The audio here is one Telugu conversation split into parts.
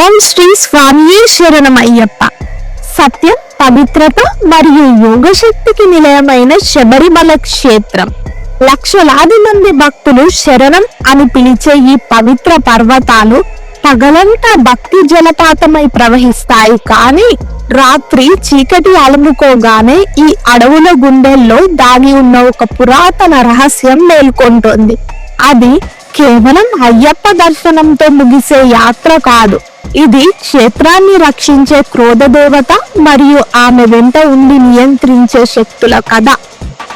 ఓం శ్రీ స్వామియే శరణమయ్యప్ప. సత్యం పవిత్రత మరియు యోగశక్తికి నిలయమైన శబరిమల క్షేత్రం. లక్షలాది మంది భక్తులు శరణం అని పిలిచే ఈ పవిత్ర పర్వతాలు పగలంతా భక్తి జలపాతమై ప్రవహిస్తాయి. కానీ రాత్రి చీకటి అలుముకోగానే ఈ అడవుల గుండెల్లో దాగి ఉన్న ఒక పురాతన రహస్యం మేల్కొంటుంది. అది కేవలం అయ్యప్ప దర్శనంతో ముగిసే యాత్ర కాదు. ఇది క్షేత్రాన్ని రక్షించే క్రోధ దేవత మరియు ఆమె వెంట ఉండి నియంత్రించే శక్తుల కథ.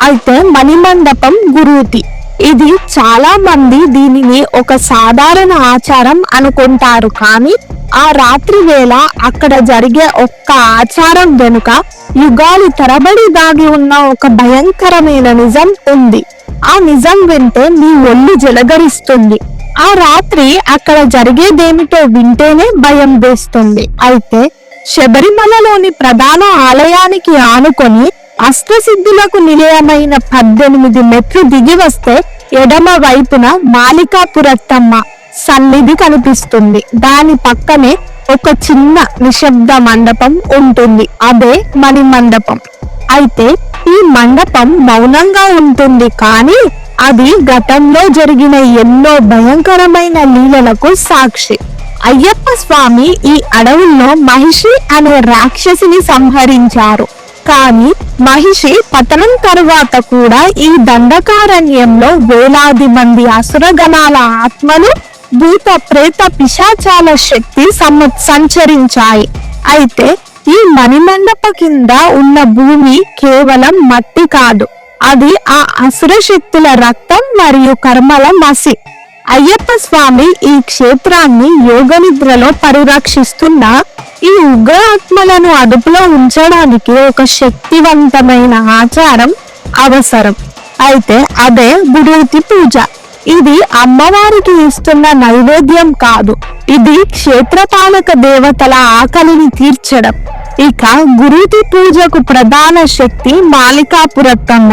అయితే మణిమండపం గురూతి. ఇది చాలా మంది దీనిని ఒక సాధారణ ఆచారం అనుకుంటారు కానీ ఆ రాత్రి వేళ అక్కడ జరిగే ఒక్క ఆచారం వెనుక యుగాలు తరబడి దాగి ఉన్న ఒక భయంకరమైన నిజం ఉంది. ఆ నిజం వింటే మీ ఒళ్ళు జలగరిస్తుంది. ఆ రాత్రి అక్కడ జరిగేదేమిటో వింటేనే భయం వేస్తుంది. అయితే శబరిమలలోని ప్రధాన ఆలయానికి ఆనుకొని అష్టసిద్ధులకు నిలయమైన పద్దెనిమిది మెట్లు దిగి వస్తే ఎడమ వైపున మాలికాపురత్తమ్మ సన్నిధి కనిపిస్తుంది. దాని పక్కనే ఒక చిన్న నిశ్శబ్ద మండపం ఉంటుంది. అదే మణి మండపం అయితే ఈ మండపం మౌనంగా ఉంటుంది. కానీ అది గతంలో జరిగిన ఎన్నో భయంకరమైన లీలలకు సాక్షి. అయ్యప్ప స్వామి ఈ అడవుల్లో మహిషి అనే రాక్షసిని సంహరించారు. కానీ మహిషి పతనం తరువాత కూడా ఈ దండకారణ్యంలో వేలాది మంది అసురగణాల ఆత్మలు భూత ప్రేత పిశాచాల శక్తి సమ సంచరించాయి. అయితే ఈ మణిమండప కింద ఉన్న భూమి కేవలం మట్టి కాదు. అది ఆ అసుర శక్తుల రక్తం మరియు కర్మల మసి. అయ్యప్ప స్వామి ఈ క్షేత్రాన్ని యోగ నిద్రలో పరిరక్షిస్తున్న ఈ ఉగ్ర ఆత్మలను అదుపులో ఉంచడానికి ఒక శక్తివంతమైన ఆచారం అవసరం. అయితే అదే గుడూతి పూజ. ఇది అమ్మవారికి ఇస్తున్న నైవేద్యం కాదు. ఇది క్షేత్రపాలక దేవతల ఆకలిని తీర్చడం. ఇక గురుతి పూజకు ప్రధాన శక్తి మాలికాపురత్తమ్మ.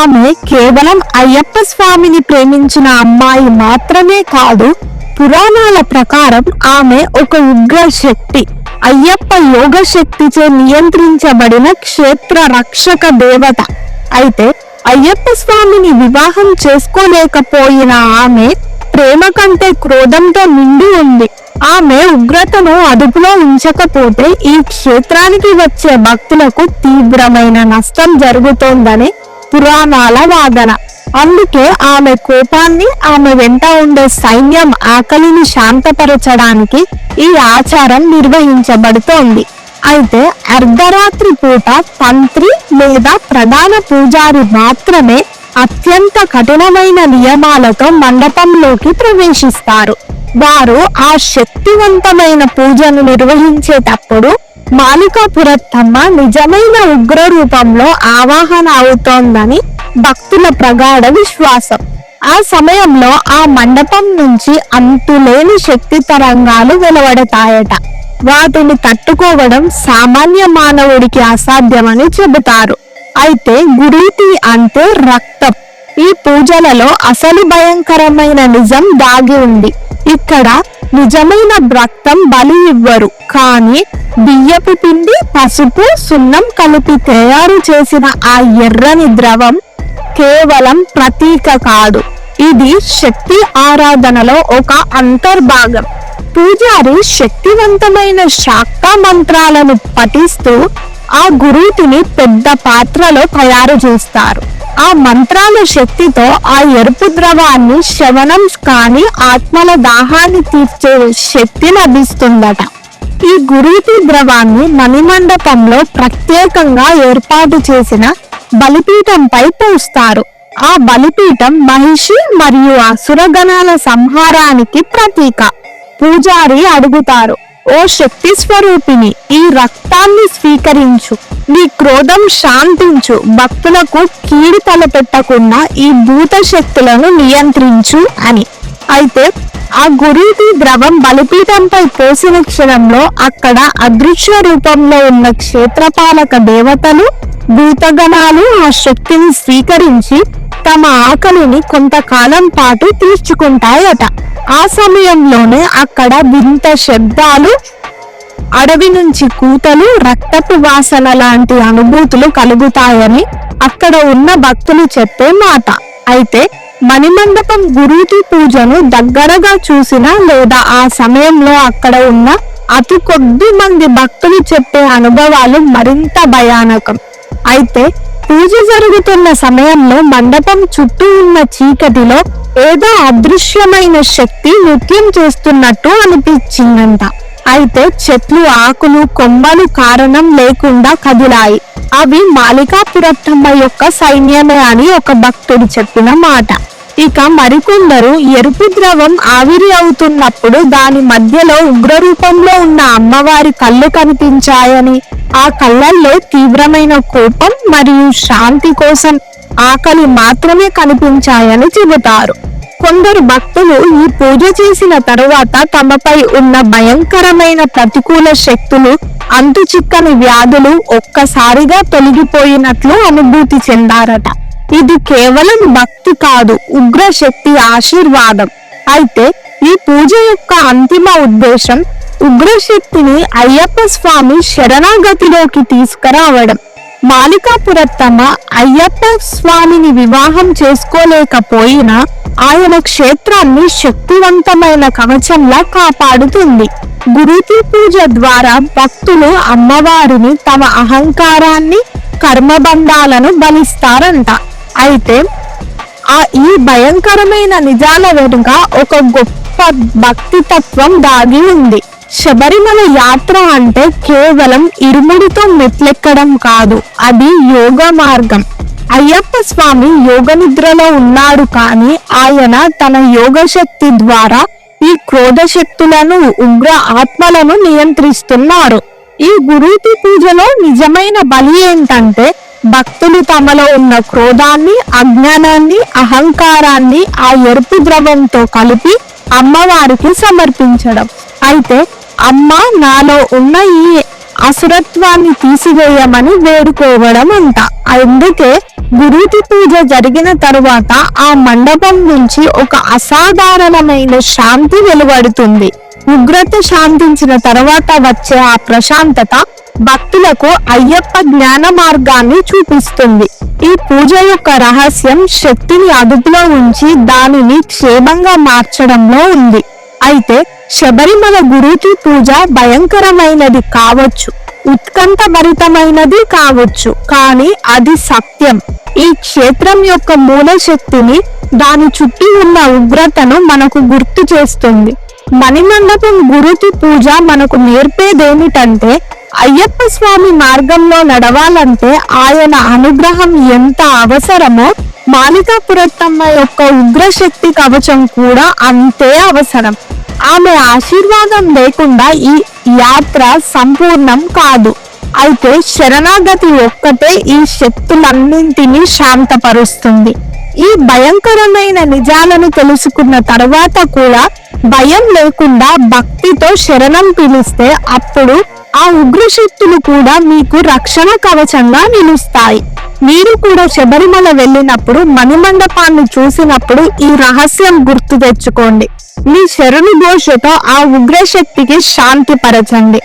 ఆమె కేవలం అయ్యప్ప స్వామిని ప్రేమించిన అమ్మాయి మాత్రమే కాదు పురాణాల ప్రకారం ఆమె ఒక ఉగ్ర శక్తి. అయ్యప్ప యోగ శక్తిచే నియంత్రించబడిన క్షేత్ర రక్షక దేవత. అయితే అయ్యప్ప స్వామిని వివాహం చేసుకోలేకపోయిన ఆమె ప్రేమ కంటే క్రోధంతో నిండి ఉంది. ఆమె ఉగ్రతను అదుపులో ఉంచకపోతే ఈ క్షేత్రానికి వచ్చే భక్తులకు తీవ్రమైన నష్టం జరుగుతోందని పురాణాల వాదన. అందుకే ఆమె కోపాన్ని ఆమె వెంట ఉండే సైన్యం ఆకలిని శాంతపరచడానికి ఈ ఆచారం నిర్వహించబడుతోంది. అయితే అర్ధరాత్రి పూట తంత్రి లేదా ప్రధాన పూజారి మాత్రమే అత్యంత కఠినమైన నియమాలతో మండపంలోకి ప్రవేశిస్తారు. వారు ఆ శక్తివంతమైన పూజను నిర్వహించేటప్పుడు మాలికాపురత్తమ్మ నిజమైన ఉగ్ర రూపంలో ఆవాహన అవుతోందని భక్తుల ప్రగాఢ విశ్వాసం. ఆ సమయంలో ఆ మండపం నుంచి అంతులేని శక్తి తరంగాలు వెలువడతాయట. వాటిని తట్టుకోవడం సామాన్య మానవుడికి అసాధ్యమని చెబుతారు. అయితే గురీతి అంటే రక్తం. ఈ పూజలలో అసలు భయంకరమైన నిజం దాగి ఉంది. ఇక్కడ నిజమైన రక్తం బలి ఇవ్వరు. కానీ బియ్యపు పిండి పసుపు సున్నం కలిపి తయారు చేసిన ఆ ఎర్రని ద్రవం కేవలం ప్రతీక కాదు. ఇది శక్తి ఆరాధనలో ఒక అంతర్భాగం. పూజారి శక్తివంతమైన శాక్త మంత్రాలను పఠిస్తూ ఆ గురూతిని పెద్ద పాత్రలో తయారు చేస్తారు. ఆ మంత్రాల శక్తితో ఆ ఎరుపు ద్రవాన్ని శవనం కాని ఆత్మల దాహాన్ని తీర్చే శక్తి లభిస్తుందట. ఈ గురుతి ద్రవాన్ని మణిమండపంలో ప్రత్యేకంగా ఏర్పాటు చేసిన బలిపీఠంపై పోస్తారు. ఆ బలిపీఠం మహిషి మరియు అసురగణాల సంహారానికి ప్రతీక. పూజారి అడుగుతారు ఓ శక్తి స్వరూపిణి ఈ రక్తాన్ని స్వీకరించు నీ క్రోధం శాంతించు భక్తులకు కీడు తలపెట్టకుండా ఈ భూత శక్తులను నియంత్రించు అని. అయితే ఆ గురువుకి ద్రవం బలిపీఠంపై పోసిన క్షణంలో అక్కడ అదృశ్య రూపంలో ఉన్న క్షేత్రపాలక దేవతలు భూతగణాలు ఆ శక్తిని స్వీకరించి తమ ఆకలిని కొంతకాలం పాటు తీర్చుకుంటాయట. ఆ సమయంలోనే అక్కడ వింత శబ్దాలు అడవి నుంచి కూతలు రక్తపు వాసన లాంటి అనుభూతులు కలుగుతాయని అక్కడ ఉన్న భక్తులు చెప్పే మాట. అయితే మణిమండపం గురుతి పూజను దగ్గరగా చూసిన లేదా ఆ సమయంలో అక్కడ ఉన్న అతి కొద్ది మంది భక్తులు చెప్పే అనుభవాలు మరింత భయానకం. అయితే పూజ జరుగుతున్న సమయంలో మండపం చుట్టూ ఉన్న చీకటిలో ఏదో అదృశ్యమైన శక్తి నృత్యం చేస్తున్నట్టు అనిపించిందంట. అయితే చెట్లు ఆకులు కొమ్మలు కారణం లేకుండా కదిలాయి. అవి మాలికాపురత్తమ్మ యొక్క సైన్యమే అని ఒక భక్తుడు చెప్పిన మాట. ఇక మరికొందరు ఎరుపు ద్రవం ఆవిరి అవుతున్నప్పుడు దాని మధ్యలో ఉగ్రరూపంలో ఉన్న అమ్మవారి కళ్ళు కనిపించాయని ఆ కళ్ళల్లో తీవ్రమైన కోపం మరియు శాంతి కోసం ఆకలి మాత్రమే కనిపించాయని చెబుతారు. కొందరు భక్తులు ఈ పూజ చేసిన తరువాత తమపై ఉన్న భయంకరమైన ప్రతికూల శక్తులు అంతు చిక్కని వ్యాధులు ఒక్కసారిగా తొలగిపోయినట్లు అనుభూతి చెందారట. ఇది కేవలం భక్తి కాదు ఉగ్ర శక్తి ఆశీర్వాదం. అయితే ఈ పూజ యొక్క అంతిమ ఉద్దేశం ఉగ్రశక్తిని అయ్యప్ప స్వామి శరణాగతిలోకి తీసుకురావడం. మాలికాపురత్తమ అయ్యప్ప స్వామిని వివాహం చేసుకోలేకపోయినా ఆయన క్షేత్రాన్ని శక్తివంతమైన కవచంలా కాపాడుతుంది. గురుతి పూజ ద్వారా భక్తులు అమ్మవారిని తమ అహంకారాన్ని కర్మబంధాలను బలిస్తారంట. అయితే ఆ ఈ భయంకరమైన నిజాల వెనుక ఒక గొప్ప భక్తి తత్వం దాగి ఉంది. శబరిమల యాత్ర అంటే కేవలం ఇరుముడితో మెట్లెక్కడం కాదు అది యోగ మార్గం. అయ్యప్ప స్వామి యోగ నిద్రలో ఉన్నాడు కానీ ఆయన తన యోగ శక్తి ద్వారా ఈ క్రోధ శక్తులను ఉగ్ర ఆత్మలను నియంత్రిస్తున్నారు. ఈ గురూతి పూజలో నిజమైన బలి ఏంటంటే భక్తులు తమలో ఉన్న క్రోధాన్ని అజ్ఞానాన్ని అహంకారాన్ని ఆ ఎరుపు ద్రవంతో కలిపి అమ్మవారికి సమర్పించడం. అయితే అమ్మ నాలో ఉన్న ఈ అసురత్వాన్ని తీసివేయమని వేడుకోవడం అంట. అందుకే గురుతి పూజ జరిగిన తరువాత ఆ మండపం నుంచి ఒక అసాధారణమైన శాంతి వెలువడుతుంది. ఉగ్రత శాంతించిన తర్వాత వచ్చే ఆ ప్రశాంతత భక్తులకు అయ్యప్ప జ్ఞాన మార్గాన్ని చూపిస్తుంది. ఈ పూజ యొక్క రహస్యం శక్తిని అదుపులో ఉంచి దానిని క్షేమంగా మార్చడంలో ఉంది. అయితే శబరిమల గురుతి పూజ భయంకరమైనది కావచ్చు. ఉత్కంఠభరితమైనది కావచ్చు. కానీ అది సత్యం. ఈ క్షేత్రం యొక్క మూల శక్తిని దాని చుట్టూ ఉన్న ఉగ్రతను మనకు గుర్తు చేస్తుంది. మణిమండపం గురుతి పూజ మనకు నేర్పేదేమిటంటే అయ్యప్ప స్వామి మార్గంలో నడవాలంటే ఆయన అనుగ్రహం ఎంత అవసరమో మాలికాపురత్తమ్మ యొక్క ఉగ్రశక్తి కవచం కూడా అంతే అవసరం. ఆమె ఆశీర్వాదం లేకుండా ఈ యాత్ర సంపూర్ణం కాదు. అయితే శరణాగతి ఒక్కటే ఈ శక్తులన్నింటినీ శాంతపరుస్తుంది. ఈ భయంకరమైన నిజాలను తెలుసుకున్న తర్వాత కూడా భయం లేకుండా భక్తితో శరణం పిలిస్తే అప్పుడు ఆ ఉగ్రశక్తులు కూడా మీకు రక్షణ కవచంగా నిలుస్తాయి. మీరు కూడా శబరిమల వెళ్ళినప్పుడు మణిమండపాన్ని చూసినప్పుడు ఈ రహస్యం గుర్తు తెచ్చుకోండి. మీ శరణు ఘోషతో ఆ ఉగ్రశక్తికి శాంతి పరచండి.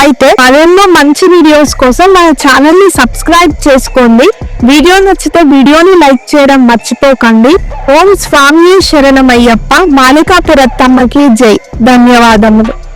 అయితే మరెన్నో మంచి వీడియోస్ కోసం మన ఛానల్ని సబ్స్క్రైబ్ చేసుకోండి. వీడియో నచ్చితే వీడియోని లైక్ చేయడం మర్చిపోకండి. ఓం స్వామి శరణమయ్యప్ప మాలికాపురత్తమ్మకి జై. ధన్యవాదములు.